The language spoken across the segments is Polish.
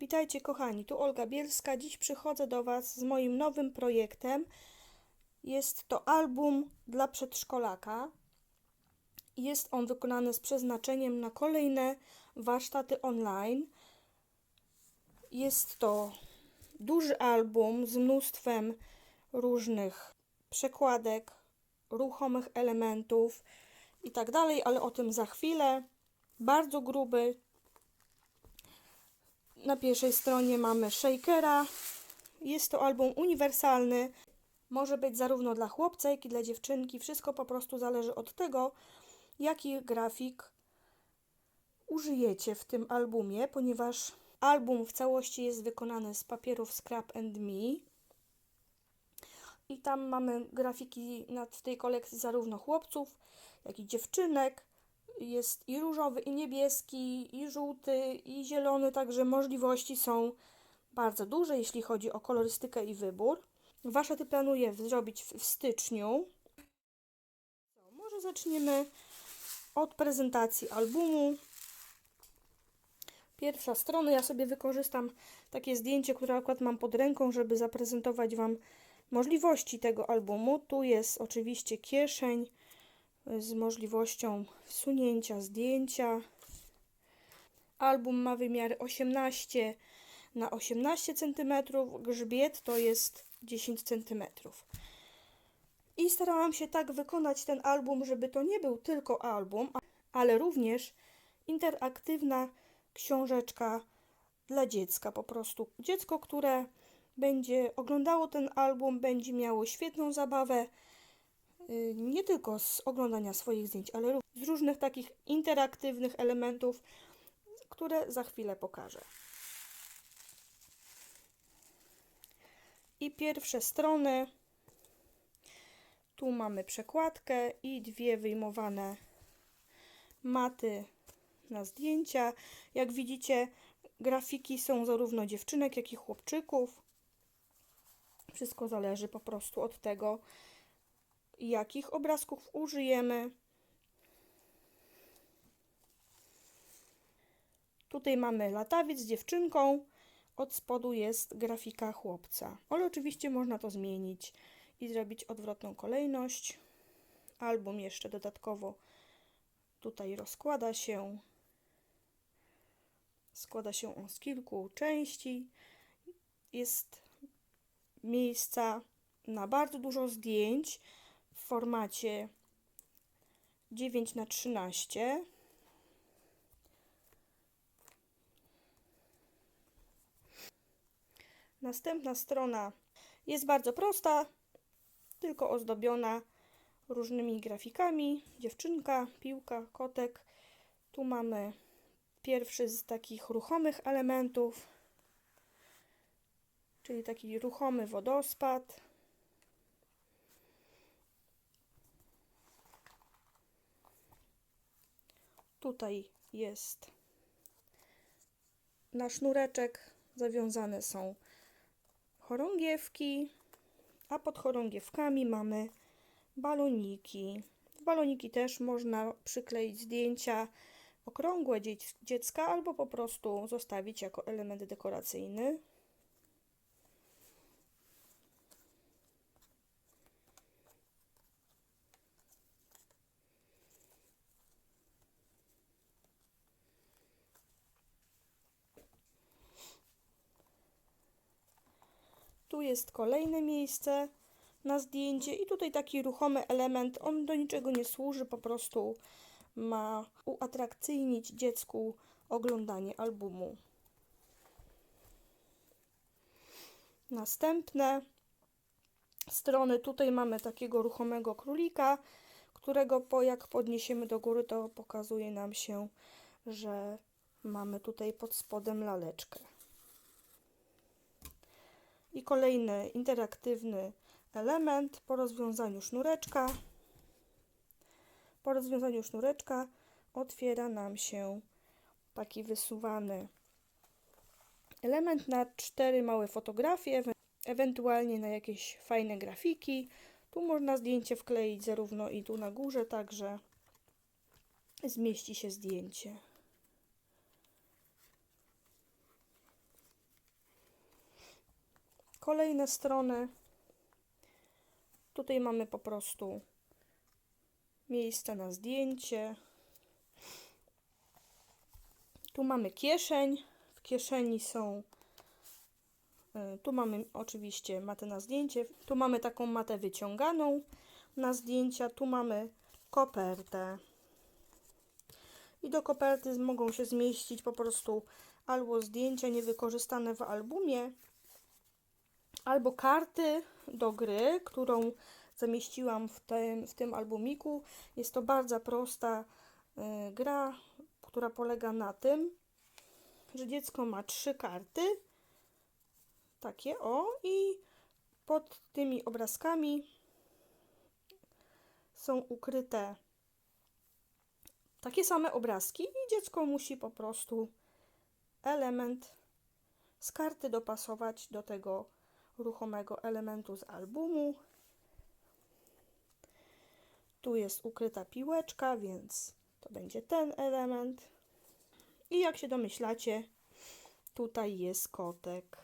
Witajcie kochani, tu Olga Bielska. Dziś przychodzę do Was z moim nowym projektem. Jest to album dla przedszkolaka. Jest on wykonany z przeznaczeniem na kolejne warsztaty online. Jest to duży album z mnóstwem różnych przekładek, ruchomych elementów i tak dalej, ale o tym za chwilę. Bardzo gruby, na pierwszej stronie mamy Shakera. Jest to album uniwersalny. Może być zarówno dla chłopca, jak i dla dziewczynki. Wszystko po prostu zależy od tego, jaki grafik użyjecie w tym albumie, ponieważ album w całości jest wykonany z papierów Scrap and Me. I tam mamy grafiki w tej kolekcji zarówno chłopców, jak i dziewczynek jest i różowy, i niebieski, i żółty, i zielony, także możliwości są bardzo duże, jeśli chodzi o kolorystykę i wybór. Warsztaty planuję zrobić w, w styczniu. Co, może zaczniemy od prezentacji albumu. Pierwsza strona, ja sobie wykorzystam takie zdjęcie, które akurat mam pod ręką, żeby zaprezentować Wam możliwości tego albumu. Tu jest oczywiście kieszeń, z możliwością wsunięcia zdjęcia. Album ma wymiary 18 na 18 cm, grzbiet to jest 10 cm. I starałam się tak wykonać ten album, żeby to nie był tylko album, ale również interaktywna książeczka dla dziecka. Po prostu dziecko, które będzie oglądało ten album, będzie miało świetną zabawę nie tylko z oglądania swoich zdjęć, ale również z różnych takich interaktywnych elementów, które za chwilę pokażę. I pierwsze strony. Tu mamy przekładkę i dwie wyjmowane maty na zdjęcia. Jak widzicie, grafiki są zarówno dziewczynek, jak i chłopczyków. Wszystko zależy po prostu od tego, jakich obrazków użyjemy. Tutaj mamy latawiec z dziewczynką, od spodu jest grafika chłopca. Ale oczywiście można to zmienić i zrobić odwrotną kolejność. Album jeszcze dodatkowo tutaj rozkłada się. Składa się on z kilku części. Jest miejsca na bardzo dużo zdjęć formacie 9 na 13 Następna strona jest bardzo prosta, tylko ozdobiona różnymi grafikami. Dziewczynka, piłka, kotek. Tu mamy pierwszy z takich ruchomych elementów, czyli taki ruchomy wodospad. Tutaj jest na sznureczek zawiązane są chorągiewki, a pod chorągiewkami mamy baloniki. W baloniki też można przykleić zdjęcia okrągłe dziec- dziecka albo po prostu zostawić jako element dekoracyjny. Jest kolejne miejsce na zdjęcie i tutaj taki ruchomy element, on do niczego nie służy, po prostu ma uatrakcyjnić dziecku oglądanie albumu. Następne strony, tutaj mamy takiego ruchomego królika, którego po jak podniesiemy do góry, to pokazuje nam się, że mamy tutaj pod spodem laleczkę. I kolejny interaktywny element po rozwiązaniu sznureczka. Po rozwiązaniu sznureczka otwiera nam się taki wysuwany element na cztery małe fotografie, ewe- ewentualnie na jakieś fajne grafiki. Tu można zdjęcie wkleić zarówno i tu na górze, także zmieści się zdjęcie. Kolejne strony. Tutaj mamy po prostu miejsce na zdjęcie. Tu mamy kieszeń. W kieszeni są. y, Tu mamy oczywiście matę na zdjęcie. Tu mamy taką matę wyciąganą na zdjęcia. Tu mamy kopertę. I do koperty mogą się zmieścić po prostu albo zdjęcia niewykorzystane w albumie, albo karty do gry, którą zamieściłam w tym, w tym albumiku. Jest to bardzo prosta y, gra, która polega na tym, że dziecko ma trzy karty, takie o, i pod tymi obrazkami są ukryte takie same obrazki i dziecko musi po prostu element z karty dopasować do tego ruchomego elementu z albumu. Tu jest ukryta piłeczka, więc to będzie ten element. I jak się domyślacie, tutaj jest kotek.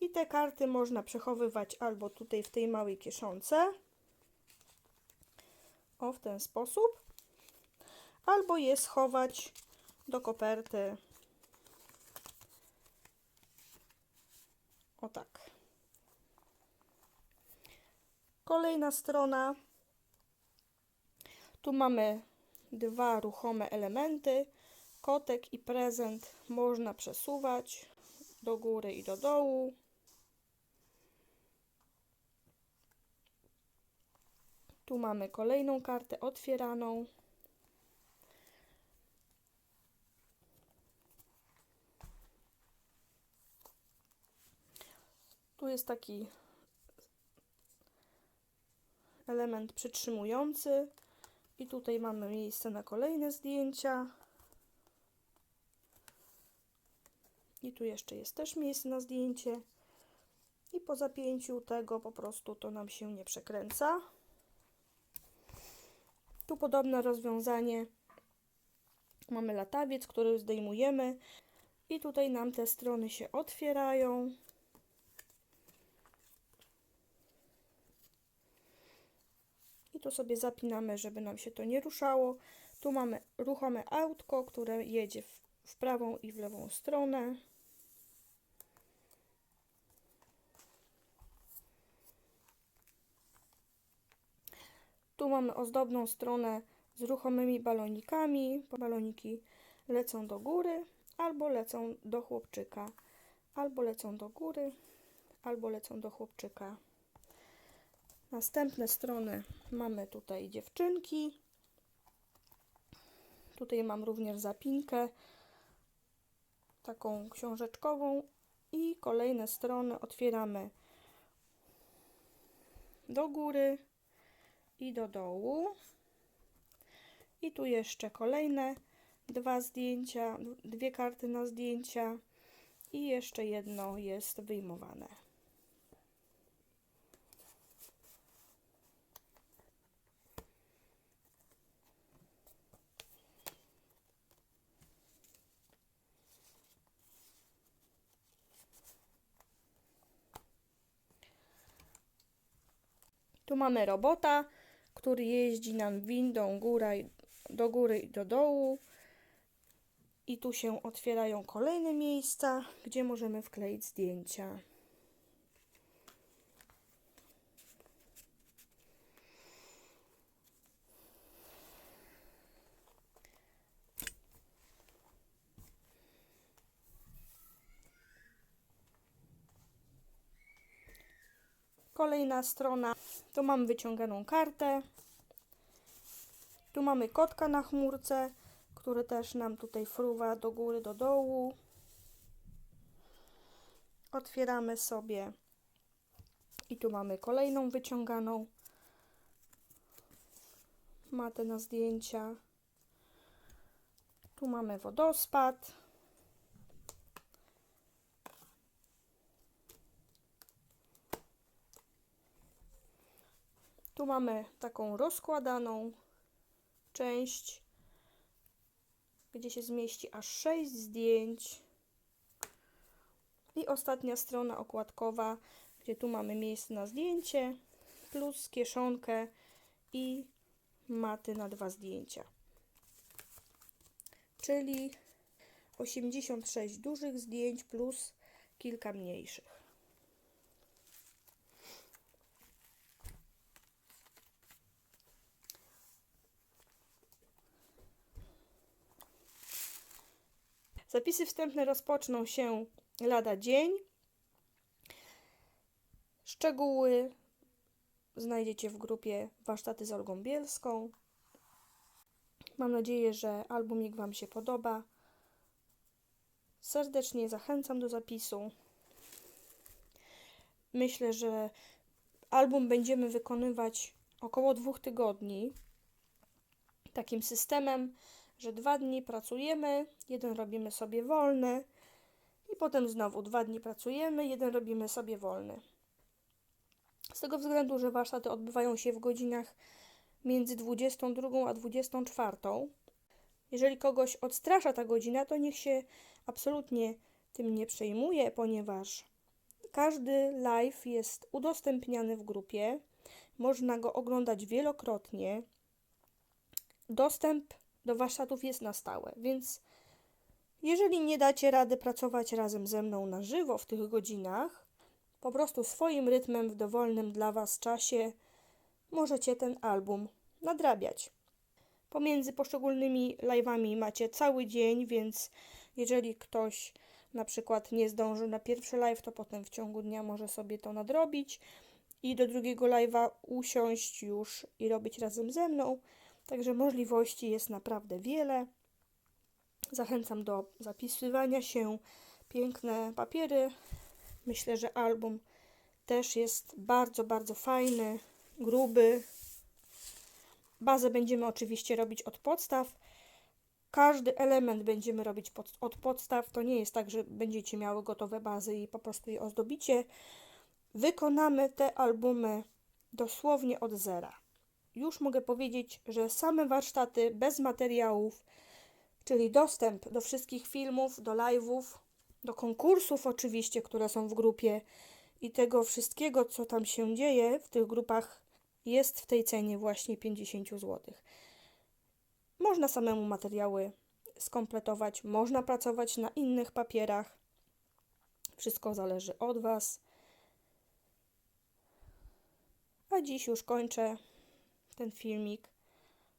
I te karty można przechowywać albo tutaj w tej małej kieszonce. O, w ten sposób. Albo je schować do koperty. O tak. Kolejna strona. Tu mamy dwa ruchome elementy. Kotek i prezent można przesuwać do góry i do dołu. Tu mamy kolejną kartę otwieraną. Jest taki element przytrzymujący i tutaj mamy miejsce na kolejne zdjęcia. I tu jeszcze jest też miejsce na zdjęcie. I po zapięciu tego po prostu to nam się nie przekręca. Tu podobne rozwiązanie. Mamy latawiec, który zdejmujemy i tutaj nam te strony się otwierają. Tu sobie zapinamy, żeby nam się to nie ruszało. Tu mamy ruchome autko, które jedzie w, w prawą i w lewą stronę. Tu mamy ozdobną stronę z ruchomymi balonikami. Baloniki lecą do góry, albo lecą do chłopczyka, albo lecą do góry, albo lecą do chłopczyka. Następne strony mamy tutaj dziewczynki. Tutaj mam również zapinkę taką książeczkową i kolejne strony otwieramy do góry i do dołu. I tu jeszcze kolejne dwa zdjęcia, dwie karty na zdjęcia i jeszcze jedno jest wyjmowane. Tu mamy robota, który jeździ nam windą góra i, do góry i do dołu. I tu się otwierają kolejne miejsca, gdzie możemy wkleić zdjęcia. Kolejna strona. Tu mam wyciąganą kartę. Tu mamy kotka na chmurce, który też nam tutaj fruwa do góry, do dołu. Otwieramy sobie i tu mamy kolejną wyciąganą matę na zdjęcia. Tu mamy wodospad. Tu mamy taką rozkładaną część, gdzie się zmieści aż 6 zdjęć. I ostatnia strona okładkowa, gdzie tu mamy miejsce na zdjęcie, plus kieszonkę i maty na dwa zdjęcia. Czyli 86 dużych zdjęć plus kilka mniejszych. Zapisy wstępne rozpoczną się lada dzień. Szczegóły znajdziecie w grupie Warsztaty z Olgą Bielską. Mam nadzieję, że albumik Wam się podoba. Serdecznie zachęcam do zapisu. Myślę, że album będziemy wykonywać około dwóch tygodni. Takim systemem, że dwa dni pracujemy, jeden robimy sobie wolny i potem znowu dwa dni pracujemy, jeden robimy sobie wolny. Z tego względu, że warsztaty odbywają się w godzinach między 22 a 24. Jeżeli kogoś odstrasza ta godzina, to niech się absolutnie tym nie przejmuje, ponieważ każdy live jest udostępniany w grupie. Można go oglądać wielokrotnie. Dostęp do warsztatów jest na stałe, więc jeżeli nie dacie rady pracować razem ze mną na żywo w tych godzinach, po prostu swoim rytmem w dowolnym dla Was czasie możecie ten album nadrabiać. Pomiędzy poszczególnymi live'ami macie cały dzień, więc jeżeli ktoś na przykład nie zdąży na pierwszy live, to potem w ciągu dnia może sobie to nadrobić i do drugiego live'a usiąść już i robić razem ze mną. Także możliwości jest naprawdę wiele. Zachęcam do zapisywania się. Piękne papiery. Myślę, że album też jest bardzo, bardzo fajny, gruby. Bazę będziemy oczywiście robić od podstaw. Każdy element będziemy robić pod, od podstaw. To nie jest tak, że będziecie miały gotowe bazy i po prostu je ozdobicie. Wykonamy te albumy dosłownie od zera. Już mogę powiedzieć, że same warsztaty bez materiałów, czyli dostęp do wszystkich filmów, do live'ów, do konkursów oczywiście, które są w grupie i tego wszystkiego, co tam się dzieje w tych grupach, jest w tej cenie właśnie 50 zł. Można samemu materiały skompletować, można pracować na innych papierach. Wszystko zależy od Was. A dziś już kończę ten filmik.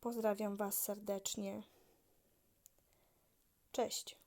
Pozdrawiam Was serdecznie. Cześć.